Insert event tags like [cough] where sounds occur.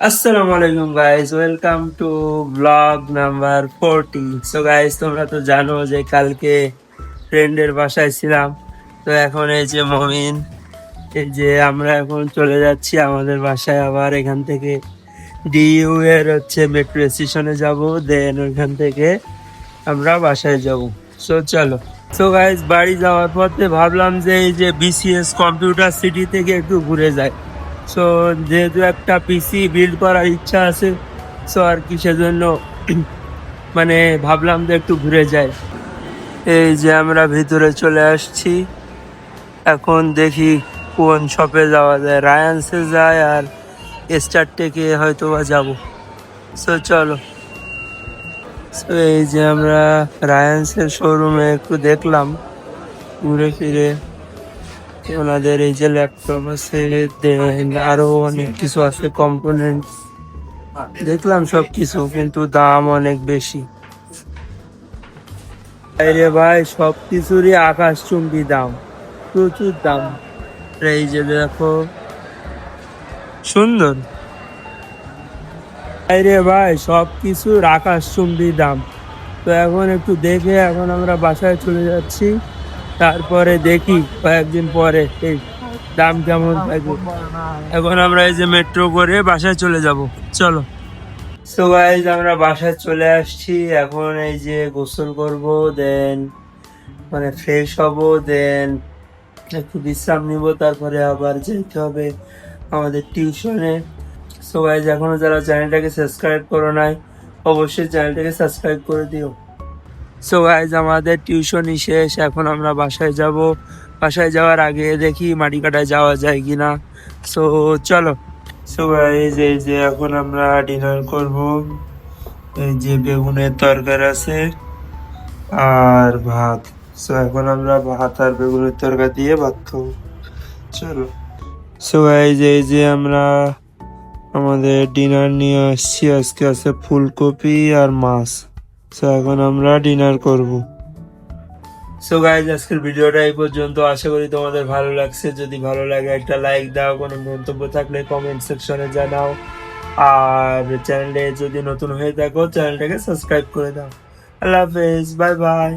আসসালামু আলাইকুম guys welcome to vlog number forty so guys তোমরা তো জানো যে কালকে ফ্রেন্ডের বাসায় ছিলাম। তো এখন এই যে মমিন, এই যে আমরা এখন চলে যাচ্ছি আমাদের বাসায় আবার। এখান থেকে ডিইউ এর হচ্ছে মেট্রো স্টেশনে যাব দেন ওইখান থেকে আমরা বাসায় যাব। সো চলো। সো গাইস বাড়ি যাওয়ার পথে ভাবলাম যে এই যে বিসিএস কম্পিউটার সিটি থেকে একটু ঘুরে যায় সো যেহেতু একটা পিসি বিল্ড করার ইচ্ছা আছে সো আর কি সেজন্য [clears throat] মানে ভাবলাম যে একটু ঘুরে যাই। এই যে আমরা ভিতরে চলে আসছি। এখন দেখি কোন শপে যাওয়া যায়। রায়ান্সে যায় আর স্টার টেকে হয়তো বা যাব। সো চলো। সো এই যে আমরা রায়ান্সের শোরুমে একটু দেখলাম। ঘুরে ফিরে। ওনাদের এই যে ল্যাপটপ আছে আরও অনেক কিছু আছে কম্পোনেন্ট দেখলাম সব কিছু কিন্তু দাম অনেক বেশি। রে ভাই সব কিছুরই আকাশ চুম্বি দাম, প্রচুর দাম। এই যে দেখো, সুন্দর। রে ভাই সব কিছুর আকাশ চুম্বি দাম। তো এখন একটু দেখে, এখন আমরা বাসায় চলে যাচ্ছি। তারপরে দেখি কয়েকদিন পরে এই দাম কেমন থাকবে এখন আমরা এই যে মেট্রো করে বাসায় চলে যাব। চলো। সো গাইজ আমরা বাসায় চলে আসছি। এখন এই যে গোসল করব দেন মানে ফ্রেশ হব দেন একটু বিশ্রাম নিব, তারপরে আবার যেতে হবে আমাদের টিউশনে সো গাইজ এখনও যারা চ্যানেলটাকে সাবস্ক্রাইব করো নাই, অবশ্যই চ্যানেলটাকে সাবস্ক্রাইব করে দিও। সো গাইজ আমাদের টিউশনই শেষ, এখন আমরা বাসায় যাব। বাসায় যাওয়ার আগে দেখি মাটি কাটায় যাওয়া যায় কি না সো চলো। সো গাইজ এই যে এখন আমরা ডিনার করব। এই যে বেগুনের তরকারি আছে আর ভাত। সো এখন আমরা ভাত আর বেগুনের তরকারি দিয়ে ভাত খাব। চলো। সো গাইজ এই যে আমরা আমাদের ডিনার নিয়ে আসছি। আজকে আছে ফুলকপি আর মাছ। সো এখন আমরা ডিনার করব। সো গাইজ আজকের ভিডিওটা এই পর্যন্ত। আশা করি তোমাদের ভালো লাগছে। যদি ভালো লাগে, একটা লাইক দাও, কোনো মন্তব্য থাকলে কমেন্ট সেকশনে জানাও। আর চ্যানেলে যদি নতুন হয়ে থাকো চ্যানেলটাকে সাবস্ক্রাইব করে দাও। আল্লাহ হাফেজ বাই বাই